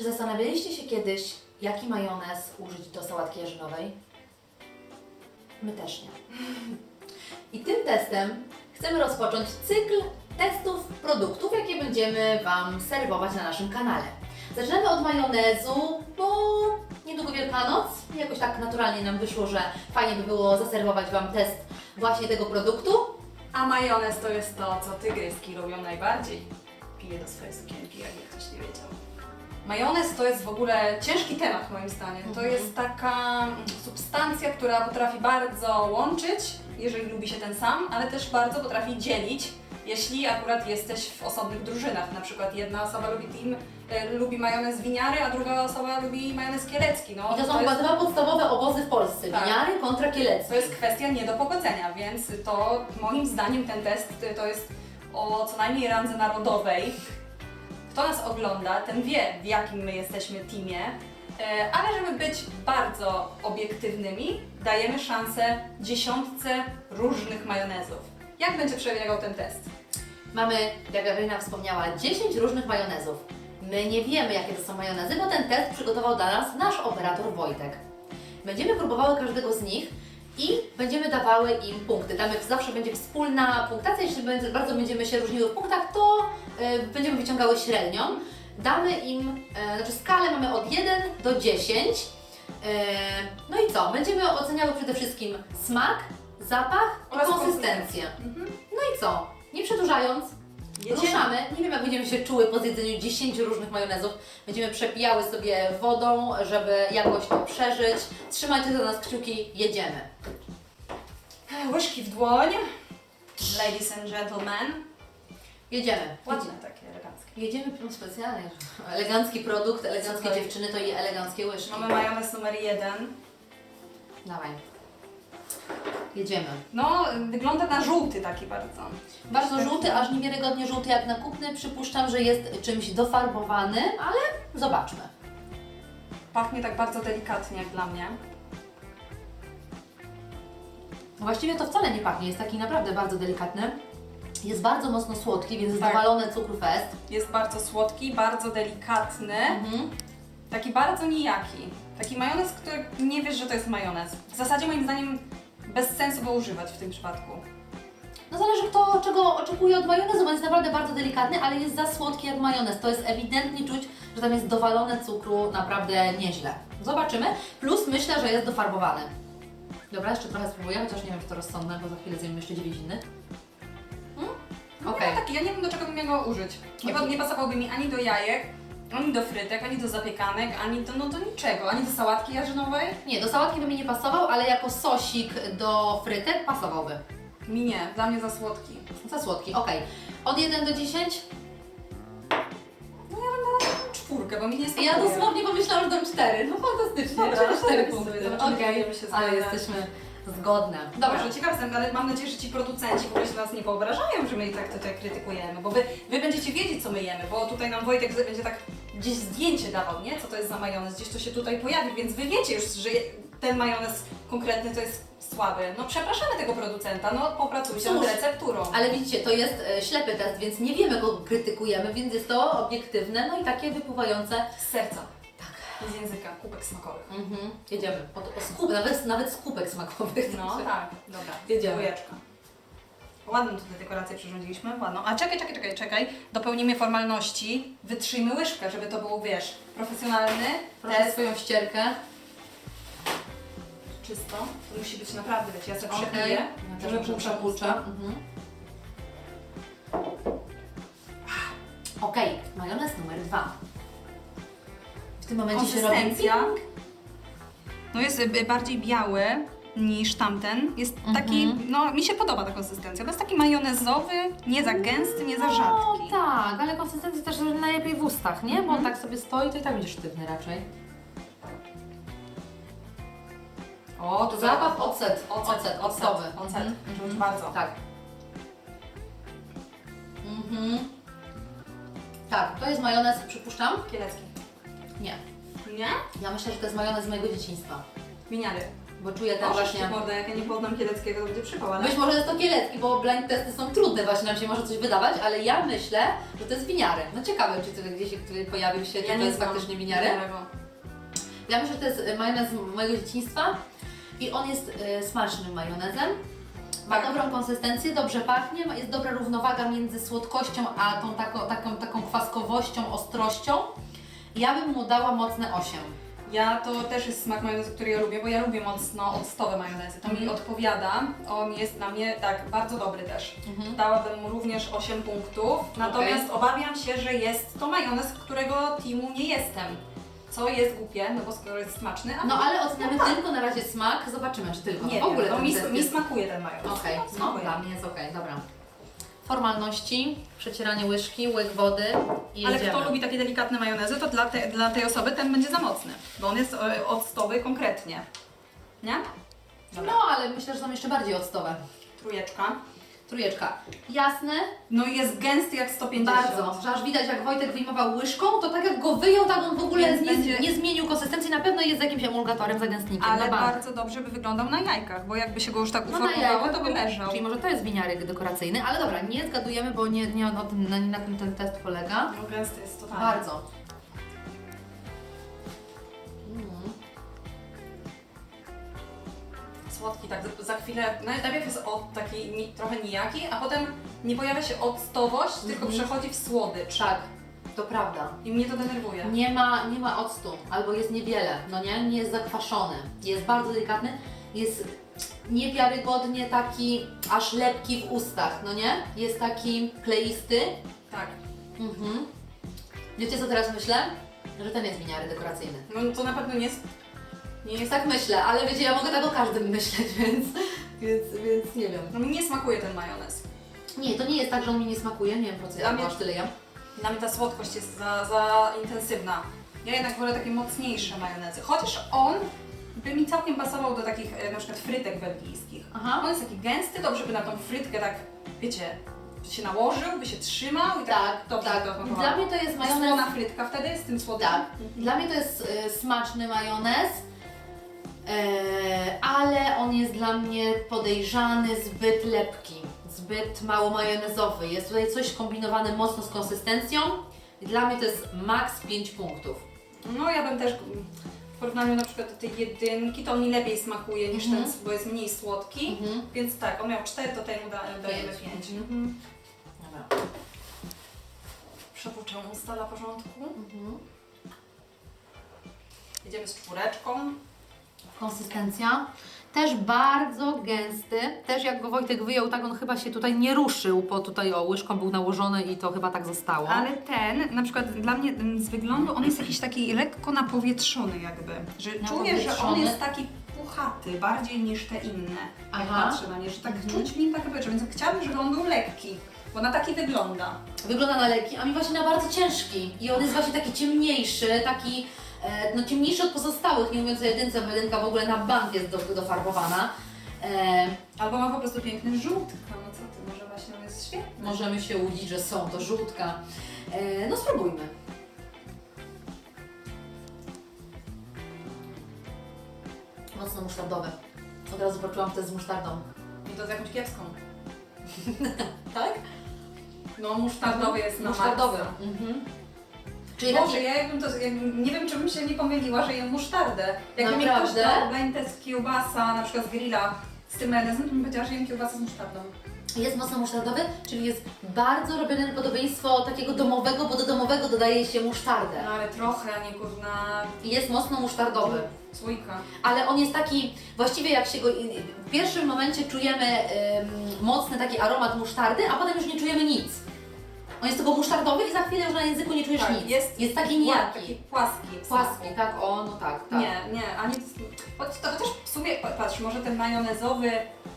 Czy zastanawialiście się kiedyś, jaki majonez użyć do sałatki jarzynowej? My też nie. I tym testem chcemy rozpocząć cykl testów produktów, jakie będziemy Wam serwować na naszym kanale. Zaczynamy od majonezu, bo niedługo Wielkanoc. Jakoś tak naturalnie nam wyszło, że fajnie by było zaserwować Wam test właśnie tego produktu. A majonez to jest to, co tygryski lubią najbardziej. Piję do swojej sukienki, jakby ktoś nie wiedział. Majonez to jest w ogóle ciężki temat moim zdaniem. To Mhm. jest taka substancja, która potrafi bardzo łączyć, jeżeli lubi się ten sam, ale też bardzo potrafi dzielić, jeśli akurat jesteś w osobnych drużynach. Na przykład jedna osoba lubi, team, e, lubi majonez winiary, a druga osoba lubi majonez kielecki. No, I to są chyba jest, dwa podstawowe obozy w Polsce. Tak. Winiary kontra kielecki. to jest kwestia nie do pogodzenia, więc to moim zdaniem ten test y, to jest o co najmniej randze narodowej. Kto nas ogląda, ten wie w jakim my jesteśmy teamie, E, ale żeby być bardzo obiektywnymi, dajemy szansę dziesiątce różnych majonezów. Jak będzie przebiegał ten test? Mamy, jak Ewelina wspomniała, 10 różnych majonezów. My nie wiemy, jakie to są majonezy, bo ten test przygotował dla nas nasz operator Wojtek. Będziemy próbowały każdego z nich i będziemy dawały im punkty. Tam jak zawsze będzie wspólna punktacja, jeśli będzie, bardzo będziemy się różniły w punktach, to y, będziemy wyciągały średnią. Damy im, y, znaczy skalę mamy od 1 do 10. Y, no i co? Będziemy oceniały przede wszystkim smak, zapach i Oraz konsystencję. No i co? Nie przedłużając, Jedziemy. ruszamy. Nie wiem, jak będziemy się czuły po zjedzeniu 10 różnych majonezów. Będziemy przepijały sobie wodą, żeby jakoś to przeżyć. Trzymajcie za nas kciuki, jedziemy. Łyżki w dłoń. Ladies and gentlemen. Jedziemy. Ładne takie, eleganckie. Jedziemy no, specjalnie. Elegancki produkt, eleganckie Słuchaj. dziewczyny to i eleganckie łyżki. Mamy majonez numer jeden. Dawaj. Jedziemy. No, wygląda na żółty taki bardzo. Bardzo żółty, aż niewiarygodnie żółty jak na kupny. Przypuszczam, że jest czymś dofarbowanym, ale zobaczmy. Pachnie tak bardzo delikatnie jak dla mnie. Właściwie to wcale nie pachnie, jest taki naprawdę bardzo delikatny. Jest bardzo mocno słodki, więc Tak. dowalone cukru fest. Jest bardzo słodki, bardzo delikatny, Mhm. taki bardzo nijaki. Taki majonez, który nie wiesz, że to jest majonez. W zasadzie moim zdaniem bez sensu go używać w tym przypadku. No zależy kto czego oczekuje od majonezu, bo jest naprawdę bardzo delikatny, ale jest za słodki jak majonez. To jest ewidentnie czuć, że tam jest dowalone cukru naprawdę nieźle. Zobaczymy. Plus myślę, że jest dofarbowany. Dobra, jeszcze trochę spróbuję, chociaż nie wiem, czy to rozsądne, bo za chwilę zjemy jeszcze 9 innych. Mm? Okej. No taki, ja nie wiem do czego bym miała go użyć. Nie, nie pasowałby mi ani do jajek, ani do frytek, ani do zapiekanek, ani do, no, do niczego, ani do sałatki jarzynowej. Nie, do sałatki by mi nie pasował, ale jako sosik do frytek pasowałby. Mi nie, dla mnie za słodki. Za słodki, okej. Od 1 do 10? No ja bym dała czwórkę, bo mi nie smakuje. Ja dosłownie pomyślałam, że dam 4. No fantastycznie, Dobra, czyli no 4 tak punkty. zobaczymy, Okej, będziemy się ale zgadzać. jesteśmy zgodne. Dobrze, ciekaw jestem, ale mam nadzieję, że ci producenci w ogóle się nas nie wyobrażają, że my ich tak tutaj krytykujemy, bo wy, wy będziecie wiedzieć, co my jemy, bo tutaj nam Wojtek będzie tak gdzieś zdjęcie dawał, nie? Co to jest za majonez, gdzieś to się tutaj pojawi, więc wy wiecie już, że ten majonez konkretny to jest słaby. No przepraszamy tego producenta, no popracujcie nad recepturą. Ale widzicie, to jest e, ślepy test, więc nie wiemy, kogo krytykujemy, więc jest to obiektywne, no i takie wypływające. Z serca. Z języka, kubek smakowych. Mhm. Jedziemy. Pod, o skup, nawet, nawet skupek smakowych. No tak, dobra. Jedziemy. Dwójeczka. Ładną tutaj dekorację przyrządziliśmy, ładną. A czekaj, czekaj, czekaj, czekaj. Dopełnimy formalności. Wytrzyjmy łyżkę, żeby to był, wiesz, profesjonalny Proszę test. swoją ścierkę. Czysto. To musi być naprawdę, wiecie, ja sobie Okej. przepiję. Ja żeby muszę przepłuczę. Mhm. Okej, majonez numer dwa. Tym momencie się robi Konsystencja. No jest y, bardziej biały niż tamten. Jest taki, Mhm. no mi się podoba ta konsystencja. To jest taki majonezowy, nie za gęsty, nie za rzadki. No tak, ale konsystencja też najlepiej w ustach, nie? Bo on Mhm. tak sobie stoi, to i tak będzie sztywny raczej. O, to Zapach ocet, ocet, ocet, octowy. ocet, ocet. Mhm. Czuć bardzo. Tak. Mhm. Tak, to jest majonez, przypuszczam? Kielecki. Nie. Nie? Ja myślę, że to jest majonez z mojego dzieciństwa. Winiary. bo czuję ten właśnie... mordę, jak ja nie poznam kieleckiego, to będzie przypał, ale... Być może jest to kielecki, bo blind testy są trudne, właśnie nam się może coś wydawać, ale ja myślę, że to jest winiary. No ciekawe, czy to gdzieś który pojawił się, czy to jest znam faktycznie winiary. Ja myślę, że to jest e, majonez z mojego dzieciństwa i on jest e, smacznym majonezem. Ma Tak. dobrą konsystencję, dobrze pachnie, jest dobra równowaga między słodkością a tą taką, taką, taką kwaskowością, ostrością. Ja bym mu dała mocne 8. Ja to też jest smak majonezu, który ja lubię, bo ja lubię mocno octowe majonezy. To mi Mhm. odpowiada. On jest dla mnie tak bardzo dobry też. Mhm. Dałabym mu również 8 punktów. Natomiast obawiam się, że jest to majonez, którego teamu nie jestem. Co jest głupie, no bo skoro jest smaczny, a No ale oceniamy No tak. tylko na razie smak, zobaczymy czy tylko. nie w ogóle wiem, no ten mi, test mi jest- smakuje ten majonez. Okej, no smakuje. dla mnie jest okej, dobra. Formalności, przecieranie łyżki, łyk wody i Ale jedziemy. kto lubi takie delikatne majonezy, to dla, te, dla tej osoby ten będzie za mocny, bo on jest e, octowy konkretnie. Nie? No ale myślę, że są jeszcze bardziej octowe. Trójeczka. Trójeczka. Jasne, No i jest gęsty jak 150. bardzo. Że aż widać jak Wojtek wyjmował łyżką, to tak jak go wyjął, tak on w ogóle Więc nie, będzie- nie zmienił konsystencji. Na pewno jest jakimś emulgatorem, zagęstnikiem. Ale na bank. bardzo dobrze by wyglądał na jajkach, bo jakby się go już tak No na uformowało, to by leżał. Czyli może to jest winiarek dekoracyjny, ale dobra, nie zgadujemy, bo nie, nie na, tym, na, na tym ten test polega. No gęsty jest totalnie. Bardzo. Słodki, tak za- za chwilę, no, najpierw jest od taki ni, trochę nijaki, a potem nie pojawia się octowość, tylko Mhm. przechodzi w słodycz. Tak, to prawda. I mnie to denerwuje. Nie ma, nie ma octu, albo jest niewiele, no nie? Nie jest zakwaszony. Jest bardzo delikatny, jest niewiarygodnie taki aż lepki w ustach, no nie? Jest taki kleisty. Tak. Mhm. Wiecie co teraz myślę? Że ten jest winiary dekoracyjny. No to na pewno nie jest, nie jest Tak myślę, ale wiecie, ja mogę tak o każdym myśleć, więc, więc, więc nie wiem. No mi nie smakuje ten majonez. Nie, to nie jest tak, że on mi nie smakuje, nie wiem po co Dla ja mnie- aż tyle jem. Dla mnie ta słodkość jest za, za intensywna. Ja jednak wolę takie mocniejsze majonezy. Chociaż on by mi całkiem pasował do takich e, na przykład frytek belgijskich. Aha. On jest taki gęsty, dobrze by na tą frytkę tak, wiecie, by się nałożył, by się trzymał i tak, Tak, dobrze tak. by to smakowało. Dla mnie to jest majonez... Słona frytka wtedy z tym słodem. Tak. Dla mnie to jest y, smaczny majonez, ale on jest dla mnie podejrzany, zbyt lepki, zbyt mało majonezowy. Jest tutaj coś kombinowane mocno z konsystencją i dla mnie to jest maks 5 punktów. No ja bym też mm, w porównaniu na przykład do tej jedynki, to on mi lepiej smakuje niż Mhm. ten, bo jest mniej słodki. Mhm. Więc tak, on miał 4, to temu da, dajemy Pięć. 5. Mhm. Dobra. Przepłuczę usta dla porządku. Mhm. Jedziemy z czwóreczką. Konsystencja. Też bardzo gęsty. Też jak go Wojtek wyjął, tak on chyba się tutaj nie ruszył, bo tutaj o łyżką był nałożony i to chyba tak zostało. Ale ten, na przykład dla mnie mm, z wyglądu, on jest jakiś taki lekko napowietrzony jakby. Że czuję, że on Napowietrzony. jest taki puchaty bardziej niż te inne. Jak Aha. patrzę na nie, że tak Mhm. czuć w nim takie powietrze, więc chciałabym, żeby on był lekki. Bo na taki wygląda. Wygląda na lekki, a mi właśnie na bardzo ciężki. I on jest właśnie taki ciemniejszy, taki no, ciemniejszy od pozostałych, nie mówiąc o jedynce, bo jedynka w ogóle na bank jest do, dofarbowana. E, Albo ma po prostu piękny żółtka. No co ty, może właśnie on jest świetny. możemy się łudzić, że są to żółtka. E, no spróbujmy. Mocno musztardowy. Od razu poczułam, jest z musztardą. I to z jakąś kiepską. Tak? No musztardowy jest na Musztardowy. maksa. Mhm. Czyli Boże, taki... ja jakbym to, jakbym, nie wiem, czy bym się nie pomyliła, że jem musztardę. Jakby mi ktoś Naprawdę? dał blind test kiełbasa, na przykład z grilla, z tym majonezem, to bym powiedziała, że jem kiełbasę z musztardą. Jest mocno musztardowy, czyli jest bardzo robione podobieństwo takiego domowego, bo do domowego dodaje się musztardę. No ale trochę, a nie kurna jest mocno musztardowy. słoika. Ale on jest taki, właściwie jak się go. W pierwszym momencie czujemy ym, mocny taki aromat musztardy, a potem już nie czujemy nic. On jest tylko musztardowy i za chwilę już na języku nie czujesz Tak, nic. jest- jest taki Taki nijaki. płaski. w Płaski, smaku. tak, o, no tak, tak. Nie, nie, ani choć to chociaż w sumie, patrz, może ten majonezowy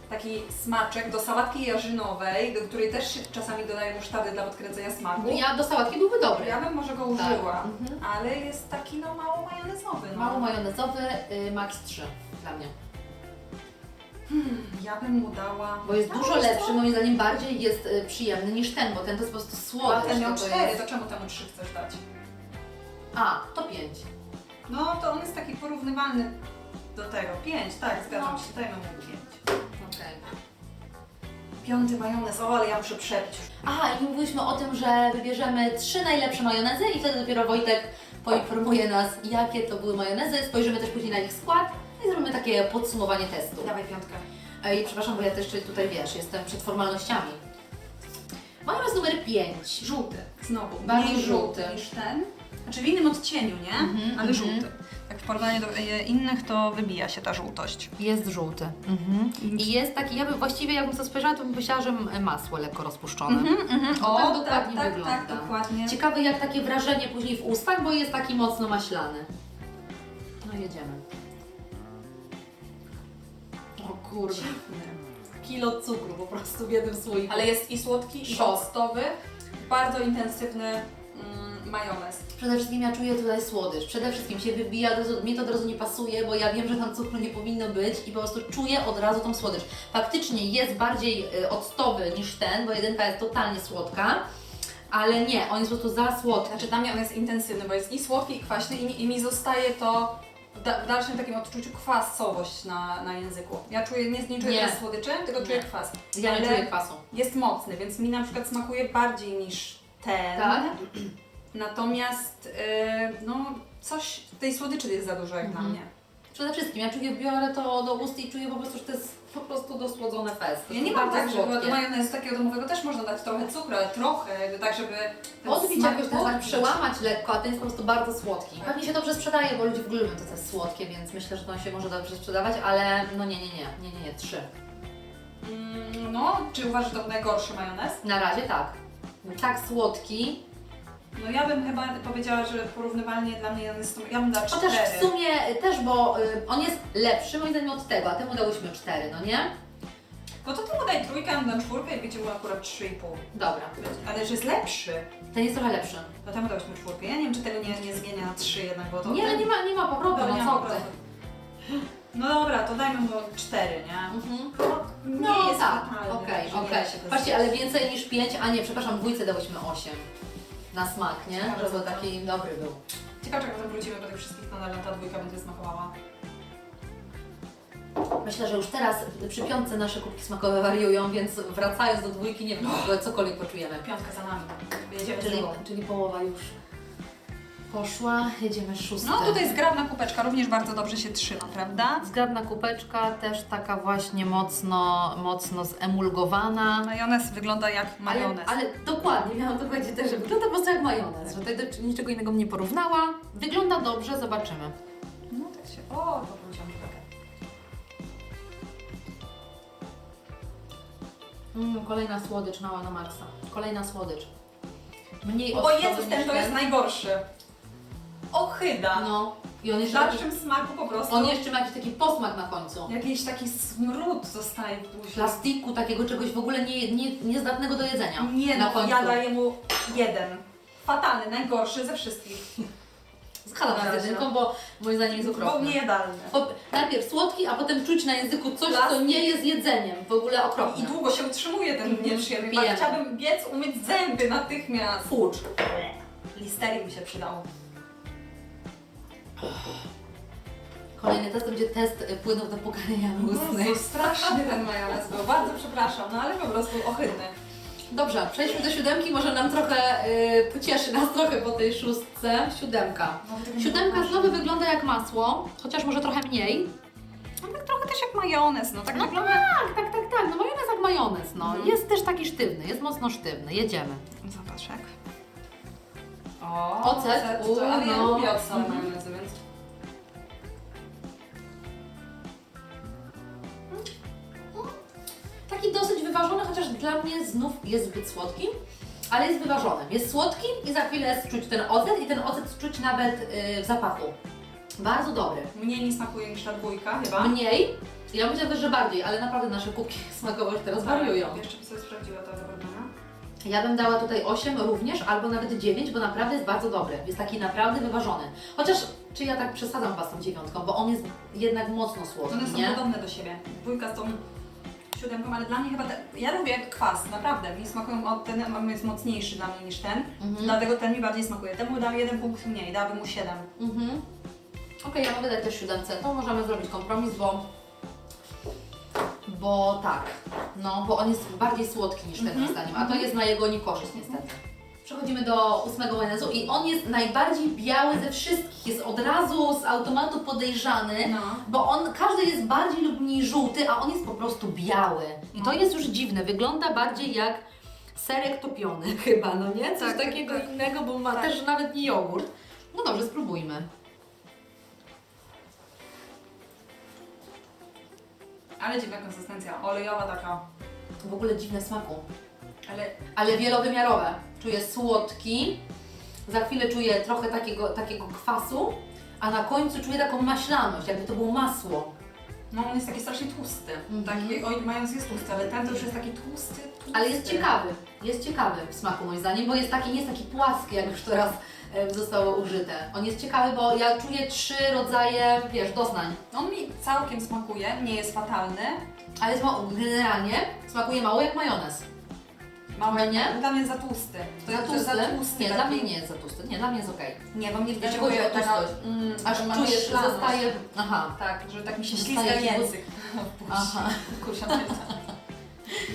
taki smaczek do sałatki jarzynowej, do której też się czasami dodaje musztardy dla podkręcenia smaku. Ja do sałatki byłby dobry. Ja bym może go Tak. użyła, Mhm. ale jest taki no mało majonezowy. No. Mało majonezowy, y, max 3 dla mnie. Ja bym mu dała... Bo jest No, dużo wiesz co? lepszy, moim zdaniem bardziej jest y, przyjemny niż ten, bo ten to jest po prostu A słodycz. ten miał to cztery, jest... to czemu temu trzy chcesz dać? A, to 5. No to on jest taki porównywalny do tego. Pięć, tak, zgadzam No. się. Dajmy mu pięć. Okej. Piąty majonez, o ale ja muszę przepić. Aha, i mówiliśmy o tym, że wybierzemy trzy najlepsze majonezy i wtedy dopiero Wojtek poinformuje nas, jakie to były majonezy. Spojrzymy też później na ich skład i zrobimy takie podsumowanie testu. Dawaj piątkę. Ej, przepraszam, bo ja też tutaj, wiesz, jestem przed formalnościami. Majonez numer 5. Żółty. Znowu. Bardzo Mniej żółty. niż ten. Znaczy w innym odcieniu, nie? Mhm, ale mhm. żółty. Tak w porównaniu do e, innych to wybija się ta żółtość. Jest żółty. I jest taki, ja bym właściwie, jakbym to spojrzała, to bym myślała, że masło lekko rozpuszczone. O, tak tak, dokładnie tak, wygląda. tak, dokładnie. Ciekawe jak takie wrażenie później w ustach, bo jest taki mocno maślany. No jedziemy. Kurde. Kilo cukru po prostu w jednym słoiku. Ale jest i słodki, i Szok. octowy. Bardzo intensywny mm, majonez. Przede wszystkim ja czuję tutaj słodycz. Przede wszystkim się wybija, od razu, mnie to od razu nie pasuje, bo ja wiem, że tam cukru nie powinno być i po prostu czuję od razu tą słodycz. Faktycznie jest bardziej y, octowy niż ten, bo jedynka jest totalnie słodka, ale nie, on jest po prostu za słodki. Znaczy dla mnie on jest intensywny, bo jest i słodki, i kwaśny i, mi- i mi zostaje to w, da, w dalszym takim odczuciu kwasowość na, na języku. Ja czuję, nie, nie czuję Nie. teraz słodyczy, tylko czuję Nie. kwas. Ja nie Ale czuję kwasu. Jest mocny, więc mi na przykład smakuje bardziej niż ten. Tak? Natomiast yy, no coś tej słodyczy jest za dużo jak Mhm. dla mnie. Przede wszystkim ja czuję, biorę to do ust i czuję po prostu, że to jest po prostu dosłodzone fest. Ja nie mam bardzo tak, że do majonezu takiego domowego też można dać trochę cukru, ale trochę, jakby tak, żeby ten Odbić smak jakoś tak, tak odbić. przełamać lekko, a ten jest po prostu bardzo słodki. Pewnie się dobrze sprzedaje, bo ludzie w ogóle lubią to, jest słodkie, więc myślę, że to się może dobrze sprzedawać, ale no nie, nie, nie, nie, nie, nie, trzy. Mm, No, czy uważasz, że to najgorszy majonez? Na razie tak. Tak słodki, No ja bym chyba powiedziała, że porównywalnie dla mnie jest to, ja bym dała chociaż cztery. w sumie też, bo y, on jest lepszy moim zdaniem od tego, a temu dałyśmy cztery, no nie? No to temu daj trójkę, a dam czwórkę i będzie mu akurat trzy i pół. Dobra, Ale że jest lepszy, ten jest trochę lepszy. to temu dałyśmy czwórkę. Ja nie wiem, czy tego nie, nie zmienia na trzy jednak, bo to... Nie, ale nie ma, nie ma powrotu, Dobra, nie no ma co ty. No dobra, to dajmy mu cztery, nie? Mhm. Nie No jest tak, fatalny, okej, że nie okej. da się to Patrzcie, ale więcej niż 5, a nie, przepraszam, dwójce dałyśmy 8 na smak, nie? Ciekawe, Żeby co to. taki dobry był. Ciekawe, jak wrócimy do tych wszystkich, nadal ta dwójka będzie smakowała. Myślę, że już teraz przy piątce nasze kubki smakowe wariują, więc wracając do dwójki, nie wiem, czy cokolwiek poczujemy. Piątka za nami. Jedziemy Czyli, czyli połowa już poszła, jedziemy szósty. No tutaj zgrabna kubeczka również bardzo dobrze się trzyma, prawda? Zgrabna kupeczka, też taka właśnie mocno, mocno zemulgowana. Majonez wygląda jak majonez. Ale, ale dokładnie, miałam to powiedzieć też, że wygląda po prostu jak majonez, że tutaj do niczego innego bym nie porównała. Wygląda dobrze, zobaczymy. No tak się... O, to wróciłam trochę. Mm, kolejna słodycz na, na Marsa. Kolejna słodycz. Mniej O octowy Jezus, ten niż to jest najgorszy. Ochyda. No i on W jeszcze, dalszym smaku po prostu on jeszcze ma jakiś taki posmak na końcu. jakiś taki smród zostaje w buzi. Plastiku, takiego czegoś w ogóle nie, nie, niezdatnego do jedzenia. Nie na no, końcu. ja daję mu jeden. Fatalny, najgorszy ze wszystkich. Zgadzam się z jedynką, bo moim zdaniem jest Był okropny. niejadalny. Po- Najpierw słodki, a potem czuć na języku coś, co Plastik. nie jest jedzeniem. W ogóle okropne. I długo się utrzymuje ten Mhm, nieprzyjemny. pijemy. Chciałabym biec, umyć zęby natychmiast. Fucz. Listerii by się przydało. Kolejny test to będzie test y, płynów do pokarania ustnej. Jezu, straszny ten majonez był. Bardzo przepraszam, no ale po prostu ohydny. Dobrze, przejdźmy do siódemki, może nam trochę y, pocieszy nas trochę po tej szóstce. Siódemka. Siódemka znowu wygląda jak masło, chociaż może trochę mniej. No tak trochę też jak majonez, no tak No wygląda. Tak, tak, tak, tak. No majonez jak majonez, no. Mhm. Jest też taki sztywny, jest mocno sztywny. Jedziemy. Zobacz jak. O, Ocet, u, to, ale ja no. lubię ocet Mhm. majonezu, więc... Taki dosyć wyważony, chociaż dla mnie znów jest zbyt słodki, ale jest wyważony. Jest słodki i za chwilę czuć ten ocet i ten ocet czuć nawet y, w zapachu. Bardzo dobry. Mniej mi smakuje niż ta dwójka chyba. Mniej, ja myślę też, że bardziej, ale naprawdę nasze kubki smakowe już teraz wariują. Jeszcze bym sobie sprawdziła to zabrania. Ja bym dała tutaj 8 również, albo nawet 9, bo naprawdę jest bardzo dobry. Jest taki naprawdę wyważony. Chociaż, czy ja tak przesadzam z tą dziewiątką, bo on jest jednak mocno słodki, One są nie? podobne do siebie. Dwójka z tą siódemką, ale dla mnie chyba... Te... Ja lubię kwas, naprawdę. Mi smakują, o, ten jest mocniejszy dla mnie niż ten. Mhm. Dlatego ten mi bardziej smakuje. Temu dam jeden punkt mniej, dałabym mu siedem. Mhm. Okej, ja mogę dać też siódemce. To możemy zrobić kompromis, bo... Bo tak, no, bo on jest bardziej słodki niż ten Mhm, zdaniem, a to jest na jego niekorzyść niestety. Przechodzimy do ósmego majonezu i on jest najbardziej biały ze wszystkich. Jest od razu z automatu podejrzany, No. bo on, każdy jest bardziej lub mniej żółty, a on jest po prostu biały. I to No. jest już dziwne, wygląda bardziej jak serek topiony chyba, no nie? Coś Tak, tak, takiego tak. innego, bo ma Tak. też nawet nie jogurt. No dobrze, spróbujmy. Ale dziwna konsystencja, olejowa taka. W ogóle dziwne smaku, Ale ale wielowymiarowe. Czuję słodki, za chwilę czuję trochę takiego, takiego kwasu, a na końcu czuję taką maślaność, jakby to było masło. no on jest taki strasznie tłusty. Mhm. Taki, oj, mając jest tłusty, ale ten to już jest taki tłusty, tłusty. Ale jest ciekawy, jest ciekawy w smaku moim zdaniem, bo jest taki, nie jest taki płaski, jak już teraz e, zostało użyte. On jest ciekawy, bo ja czuję trzy rodzaje, wiesz, doznań. On mi całkiem smakuje, nie jest fatalny. Ale mało, generalnie smakuje mało jak majonez. Mały, No nie? Dla mnie jest za tłusty. To Za jest- tłusty? Za tłusty Nie, taki. dla mnie nie jest za tłusty. Nie, dla mnie jest okej. Nie, bo mnie Jeśli chodzi o taka, tłustość. mm, Aż że mam czujesz, że zostaje... Aha. Tak, że tak mi się Zostaje ślizga ci język. Aha. Kurczę,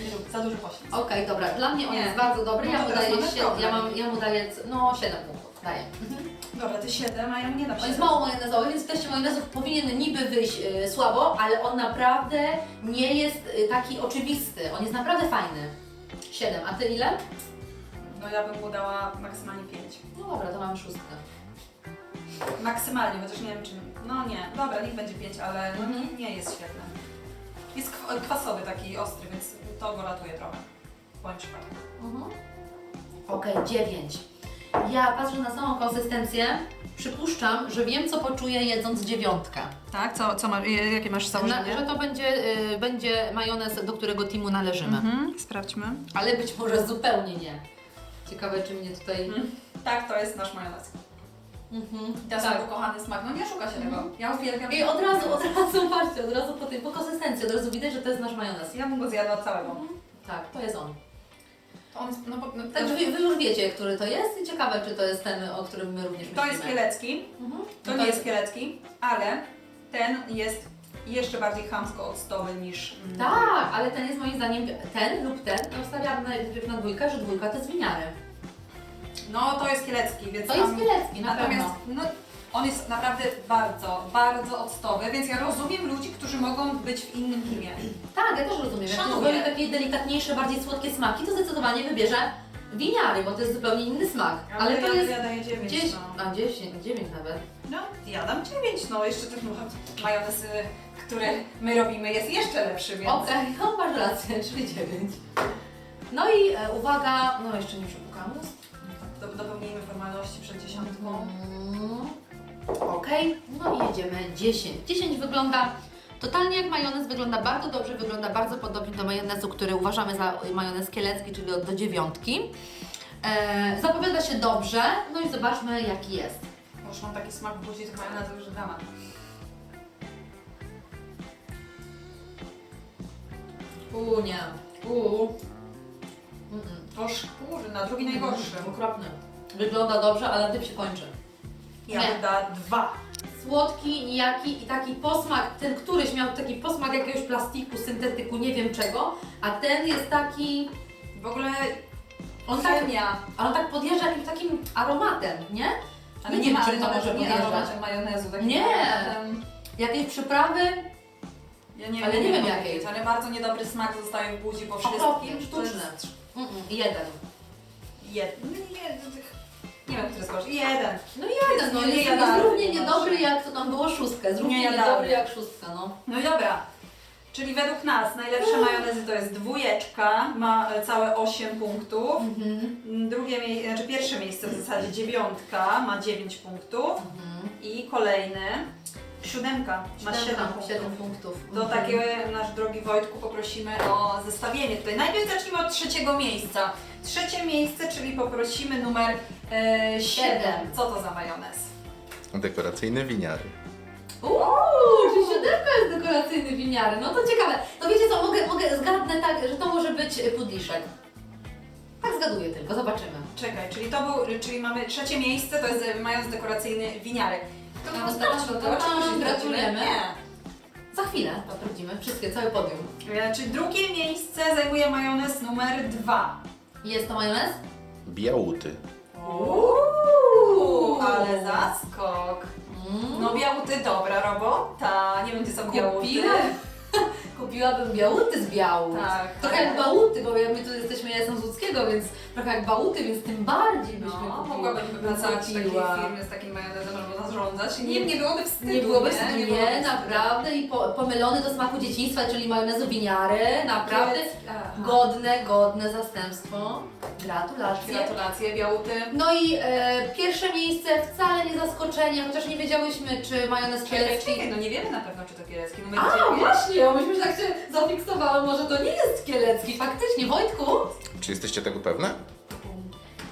nie rób, za duży poślizg. Okej, dobra. Dla mnie on Nie. jest bardzo dobry. No Ja to mu teraz daję, mamy problem. ja, mam, ja mu daję, c- no 7 punktów. Daję. Mhm. Dobra, ty 7, a ja mu nie dam On jest 7. mało majonezowy, więc w teście majonezów powinien niby wyjść y, słabo, ale on naprawdę nie jest y, taki oczywisty. On jest naprawdę fajny. 7. A Ty ile? No ja bym mu dała maksymalnie 5. No dobra, to mamy szóstkę. Maksymalnie, chociaż nie wiem czy... No nie, dobra, niech będzie 5, ale no, Mhm. nie jest świetny. Jest kw- kwasowy, taki ostry, więc to go ratuje trochę. Moim przypadku. Mhm. Okej, 9. Ja patrzę na samą konsystencję. Przypuszczam, że wiem, co poczuję jedząc dziewiątkę. Tak? Co, co ma, jakie masz Na, że to będzie, y, będzie majonez, do którego teamu należymy. Mhm, sprawdźmy. Ale być może zupełnie nie. Ciekawe, czy mnie tutaj... Mhm. Tak, to jest nasz majonez. Mhm. To jest Tak. ukochany smak, no nie szuka się tego. Ja uwielbiam. I od razu, od razu, patrzcie, od razu po tej, po konsystencji, od razu widać, że to jest nasz majonez. Ja bym go zjadła całego. Tak, to jest on. On jest, no, no, Także wy, wy już wiecie, który to jest i ciekawe, czy to jest ten, o którym my również to myślimy. jest kielecki, Mhm. to nie jest kielecki, ale ten jest jeszcze bardziej chamsko octowy niż... mm, Tak, ale ten jest moim zdaniem, ten lub ten, ja ustawiam najpierw na dwójkę, że dwójka to jest winiary. No to jest kielecki, więc To jest tam- kielecki, na Natomiast pewno. no, on jest naprawdę bardzo, bardzo octowy, więc ja rozumiem ludzi, którzy mogą być w innym kimie. Tak, ja też rozumiem. Jak ktoś Szanuję. woli takie delikatniejsze, bardziej słodkie smaki, to zdecydowanie wybierze winiary, bo to jest zupełnie inny smak. Ale to ja, jest ja daję 9. 10, No. a 10, 9 nawet. no, ja dam 9, no jeszcze ten majonez, y, który my robimy jest jeszcze lepszy, więc... Okej, no masz rację, czyli 9. No i e, uwaga, no jeszcze nie przepukam ust. Do, dopełnijmy formalności przed dziesiątką. Mm. Okej, no i jedziemy 10. 10 wygląda totalnie jak majonez, wygląda bardzo dobrze, wygląda bardzo podobnie do majonezu, który uważamy za majonez kielecki, czyli od do dziewiątki. E, zapowiada się dobrze, no i zobaczmy jaki jest. Już mam taki smak w buzi tych majonezów, że dramat. U nie, u. Mm-mm. To szkury, na drugi najgorszy. Okropny. Wygląda dobrze, ale na tym się kończy. Ja Nie. bym dała dwa. Słodki, nijaki i taki posmak, ten któryś miał taki posmak jakiegoś plastiku, syntetyku, nie wiem czego, a ten jest taki, W ogóle on tak, chemia. ale on tak podjeżdża jakimś takim aromatem, nie? Ale nie nie, wiem, ma, czym to może nie podjeżdżać. aromatem majonezu. takim Nie. aromatem- Jakieś przyprawy, Ja nie, Ale wiem, nie wiem jak jakiej. powiedzieć, Ale bardzo niedobry smak zostaje w buzi po okropnie, wszystkim. To sztuczne. jest Mm-mm, jeden. Jeden. Nie, nie wiem, który gorszy. Jeden. No jeden, Jest no nie- jest, jest niejadalny równie niedobry jak to tam było szóstka, jest równie Niejadalny. niedobry jak szóstka, no. No i dobra. Czyli według nas najlepsze majonezy to jest dwójeczka, ma e, całe 8 punktów. Mhm. Drugie, mie- znaczy pierwsze miejsce w zasadzie dziewiątka, ma 9 punktów. Mhm. I kolejny, siódemka, ma 7 Siedem, punktów. siedem punktów. Do Mhm. takiego, nasz drogi Wojtku, poprosimy o zestawienie tutaj. Najpierw zacznijmy od trzeciego miejsca. Trzecie miejsce, czyli poprosimy numer e, 7. Siedem. Co to za majonez? Dekoracyjne winiary. Uuu, czyli siódemka jest dekoracyjny winiary. No to ciekawe. To wiecie co, mogę, mogę zgadnę tak, że to może być pudliszek. Tak zgaduję tylko, zobaczymy. Czekaj, czyli to był, czyli mamy trzecie miejsce, to jest e, majonez dekoracyjny winiary. To No, sprawdźmy, no, to no, oczywiście gratulujemy. Nie. Za chwilę to sprawdzimy. Wszystkie, cały podium. E, Czyli drugie miejsce zajmuje majonez numer dwa. Jest to majonez? Białuty. Uuu, ale zaskok. Mm. No białuty, dobra robota. Nie wiem, gdzie są białuty. Kupiłam. Kupiłabym białuty z biału. Tak. Trochę jak bałuty, bo my tu jesteśmy, ja jestem z łódzkiego, więc trochę jak bałuty, więc tym bardziej byśmy No, kupiły. mogłabym pracować w takiej Kupiła. firmie z takim majonezem albo zarządzać. Nie, nie byłoby wstydu. Nie byłoby nie? wstydu, Nie nie, byłoby wstydu. naprawdę. I po, pomylony do smaku dzieciństwa, czyli majonezu winiary. Naprawdę Aha. godne, godne zastępstwo. Gratulacje. Gratulacje, białuty. No i e, pierwsze miejsce wcale nie zaskoczenie, chociaż nie wiedziałyśmy, czy majonez kielecki. czekaj, no nie wiemy na pewno, czy to kielecki. Numer A, właśnie, bo myśmy tak się zafiksowały, może to nie jest kielecki. Faktycznie, Wojtku, Czy jesteście tego pewne?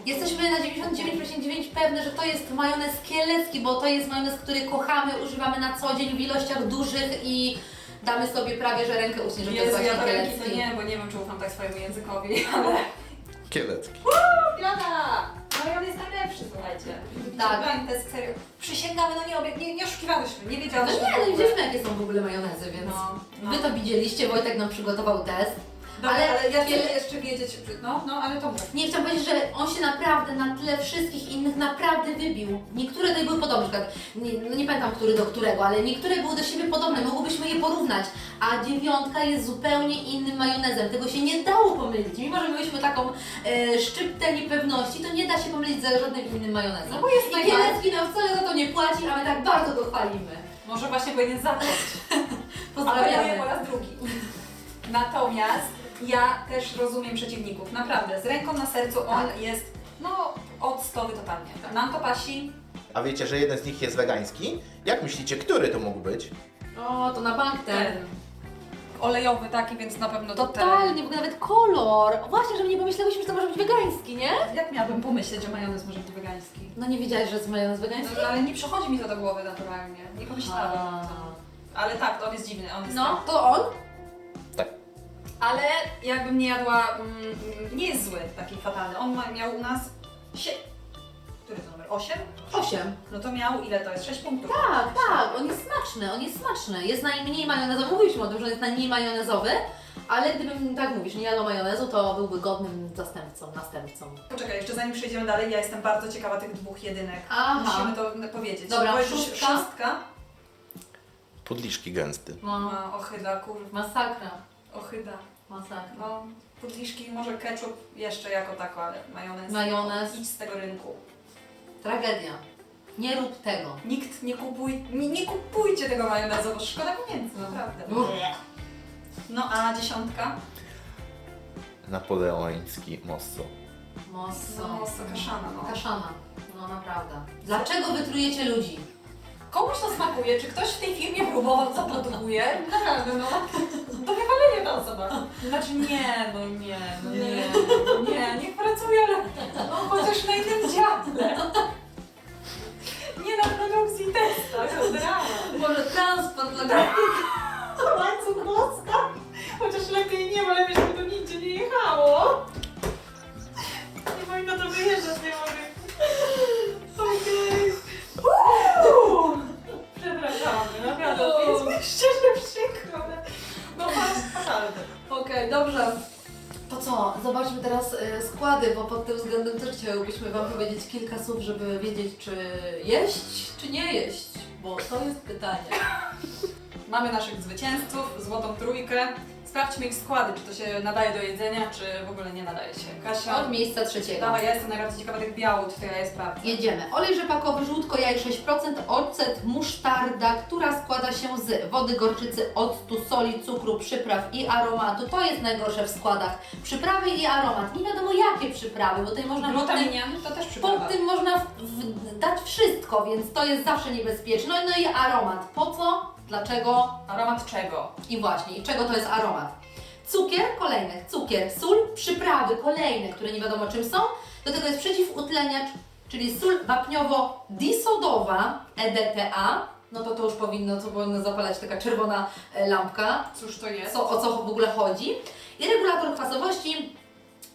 Jesteśmy na 99,9 pewne, że to jest majonez kielecki, bo to jest majonez, który kochamy, używamy na co dzień w ilościach dużych i damy sobie prawie, że rękę uśnie, że to jest Jezu, ja właśnie do ręki to kielecki. nie, bo nie wiem, czy ufam tak swojemu językowi, ale... Kielecki. Jada! No i on jest najlepszy, słuchajcie. Tak. Tak. test serio. Przysięgamy, no nie, obie- nie, nie oszukiwałyśmy, nie No wiedziałyśmy. nie, no widzieliśmy jakie są w ogóle majonezy, więc No, no. Wy to widzieliście, Wojtek nam przygotował test. Dobra, ale- ale, ja chcę wiele- jeszcze wiedzieć, no, no, ale to mów. Nie chciałam powiedzieć, że on się naprawdę na tle wszystkich innych naprawdę wybił. Niektóre tutaj były podobne, na przykład, nie, no nie pamiętam który do którego, ale niektóre były do siebie podobne, mogłybyśmy je porównać. A dziewiątka jest zupełnie innym majonezem, tego się nie dało pomylić. Mimo, że mieliśmy taką e, szczyptę niepewności, to nie da się pomylić ze żadnym innym majonezem. No bo jest I najbardziej... Kielecki nam wcale za to nie płaci, a my tak bardzo go chwalimy. Może właśnie powinien zacząć. Pozdrawiamy. Apeluję po raz drugi. Natomiast ja też rozumiem przeciwników. Naprawdę, z ręką na sercu on Tak. jest, no, odstowy totalnie. Nam to pasi. A wiecie, że jeden z nich jest wegański? Jak myślicie, który to mógł być? O, to na bank ten. Ten. Olejowy taki, więc na pewno to ten. Totalnie, w ogóle nawet kolor. Właśnie, że nie pomyślałyśmy, że to może być wegański, nie? Jak miałabym pomyśleć, że majonez może być wegański? No nie wiedziałeś, że jest majonez wegański? No, ale nie przychodzi mi to do głowy naturalnie. Nie pomyślałam. Ale tak, to on jest dziwny. On jest No, to on? Ale jakbym nie jadła, mm, nie jest zły, taki fatalny. On ma, miał u nas sie... Który to numer? 8? Osiem. No to miał, ile to jest? 6 punktów. Tak, tak, on jest smaczny, on jest smaczny. Jest najmniej majonezowy, mówiliśmy o tym, że on jest najmniej majonezowy, ale gdybym, tak mówisz, nie jadła majonezu, to byłby godnym zastępcą, następcą. Poczekaj, jeszcze zanim przejdziemy dalej, ja jestem bardzo ciekawa tych dwóch jedynek. Aha. Musimy to powiedzieć. Dobra, Bo już szóstka. szóstka. Pudliszki gęsty. No, ochyda, kurwa, masakra, ochyda. masakra. No, pudliszki, może ketchup jeszcze jako tako, ale majonez. Majonez. Idź z tego rynku. Tragedia. Nie rób tego. Nikt nie kupuj, nie, nie kupujcie tego majonezu, bo szkoda pieniędzy, naprawdę. Uff. No a dziesiątka? Napoleoński mosso. Mosso. No, mocno kaszana, no. Kaszana. No naprawdę. Dlaczego wytrujecie ludzi? Komuś to smakuje, czy ktoś w tej firmie próbował, co produkuje? Naprawdę, no. To wywalenie ta osoba. Znaczy nie, no nie, no nie, no nie, niech pracuje, ale no chociaż na innym dziale. Nie na produkcji testach, to drama. Może transport dla Łańcuch boska. Chociaż lepiej nie, bo lepiej, żeby to nigdzie nie jechało. Nie powinno to wyjeżdżać, nie mogę. To jest mi szczerze przykro, ale no fa- fatalne. Okej, dobrze. To co, zobaczmy teraz e, składy, bo pod tym względem też chciałybyśmy Wam powiedzieć kilka słów, żeby wiedzieć, czy jeść, czy nie jeść, bo to jest pytanie. Mamy naszych zwycięzców, złotą trójkę. Sprawdźmy ich składy, czy to się nadaje do jedzenia, czy w ogóle nie nadaje się. Kasia, Od miejsca trzeciego. dawaj, ja jestem najbardziej ciekawa tych białut, to ja je sprawdzę. Jedziemy. Olej rzepakowy, żółtko jaj 6%, ocet, musztarda, która składa się z wody, gorczycy, octu, soli, cukru, przypraw i aromatu. To jest najgorsze w składach. Przyprawy i aromat. Nie wiadomo jakie przyprawy, bo tutaj można pod tym, Glutaminian to też przyprawa. pod tym można w, w, dać wszystko, więc to jest zawsze niebezpieczne. No, no i aromat. Po co? Dlaczego? Aromat czego? I właśnie, i czego to jest aromat? Cukier, kolejny, cukier, sól, przyprawy, kolejne, które nie wiadomo czym są. Do tego jest przeciwutleniacz, czyli sól wapniowo-disodowa, EDTA. No to to już powinno, to powinno zapalać taka czerwona e, lampka, Cóż to jest? co, o co w ogóle chodzi. I regulator kwasowości,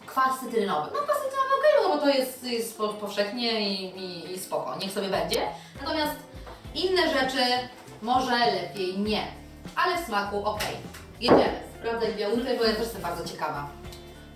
kwas cytrynowy. No kwas cytrynowy okej, no bo to jest, jest po- powszechnie i, i, i spoko, niech sobie będzie. Natomiast Inne rzeczy może lepiej nie, ale w smaku ok. Jedziemy. Sprawdzaj białutę, bo ja też jestem bardzo ciekawa.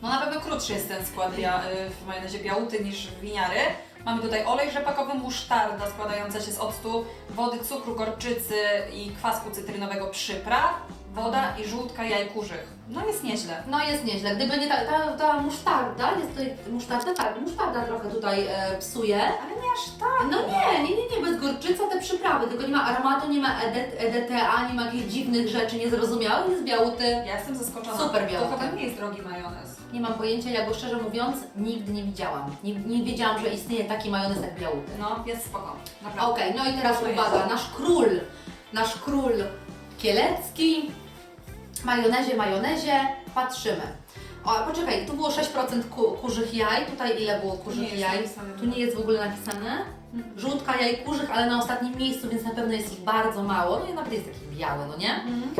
No na pewno krótszy jest ten skład bia- y, w majonezie białuty niż winiary. Mamy tutaj olej rzepakowy, musztarda składająca się z octu, wody, cukru, gorczycy i kwasku cytrynowego przypraw, woda i żółtka jaj kurzych. No jest nieźle. No jest nieźle. Gdyby nie ta, ta, ta musztarda, jest tutaj musztarda, tak, musztarda trochę tutaj e, psuje. Ale nie aż tak. No nie, nie, nie, nie, bez gorczyca te przyprawy, tylko nie ma aromatu, nie ma ED, EDTA, nie ma jakichś dziwnych rzeczy niezrozumiałych, jest białuty. Ja jestem zaskoczona. Super białuty. To chyba nie jest drogi majonez. Nie mam pojęcia, ja go szczerze mówiąc nigdy nie widziałam. Nie, nie wiedziałam, że istnieje taki majonez jak białuty. No, jest spoko. Naprawdę. Okej, no i teraz uwaga, nasz król, nasz król kielecki, majonezie, majonezie, patrzymy. O, poczekaj, tu było 6% ku, kurzych jaj, tutaj ile było nie kurzych jest jaj? Tu nie jest w ogóle napisane. Żółtka jaj kurzych, ale na ostatnim miejscu, więc na pewno jest ich bardzo mało. No i nawet jest taki biały, no nie? Mhm.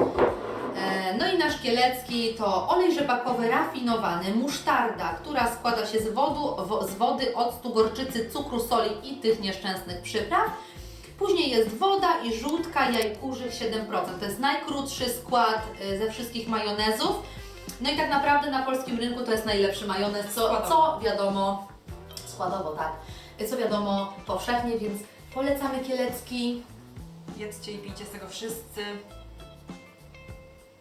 E, No i nasz kielecki to olej rzepakowy rafinowany, musztarda, która składa się z, wodu, wo, z wody, octu, gorczycy, cukru, soli i tych nieszczęsnych przypraw. Później jest woda i żółtka jaj kurzych 7%. To jest najkrótszy skład e, ze wszystkich majonezów. No i tak naprawdę na polskim rynku to jest najlepszy majonez, co, Składowo. co wiadomo, składowo tak, co wiadomo powszechnie, więc polecamy kielecki. Jedzcie i pijcie z tego wszyscy.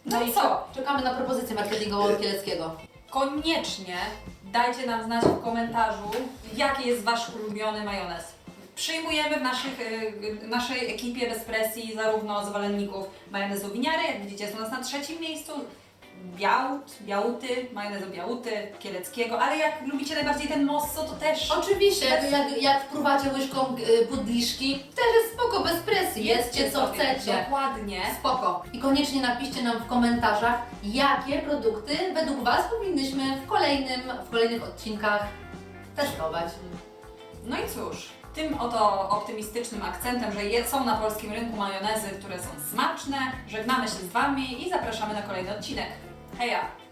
No, i co? Czekamy na propozycję marketingową kieleckiego. Koniecznie dajcie nam znać w komentarzu, jaki jest Wasz ulubiony majonez. Przyjmujemy w naszych, y, naszej ekipie bez presji zarówno zwolenników majonezu winiary, jak widzicie jest u nas na trzecim miejscu, białut, białuty, majonezu białuty, kieleckiego, ale jak lubicie najbardziej ten mosso, to też Oczywiście, jak, jak, jak wpruwacie łyżką y, pudliszki, też jest spoko, bez presji, jedzcie co sobie. chcecie. Dokładnie. Spoko. I koniecznie napiszcie nam w komentarzach, jakie produkty według Was powinnyśmy w, kolejnym, w kolejnych odcinkach testować. No i cóż, tym oto optymistycznym akcentem, że są na polskim rynku majonezy, które są smaczne, żegnamy się z Wami i zapraszamy na kolejny odcinek. Heja!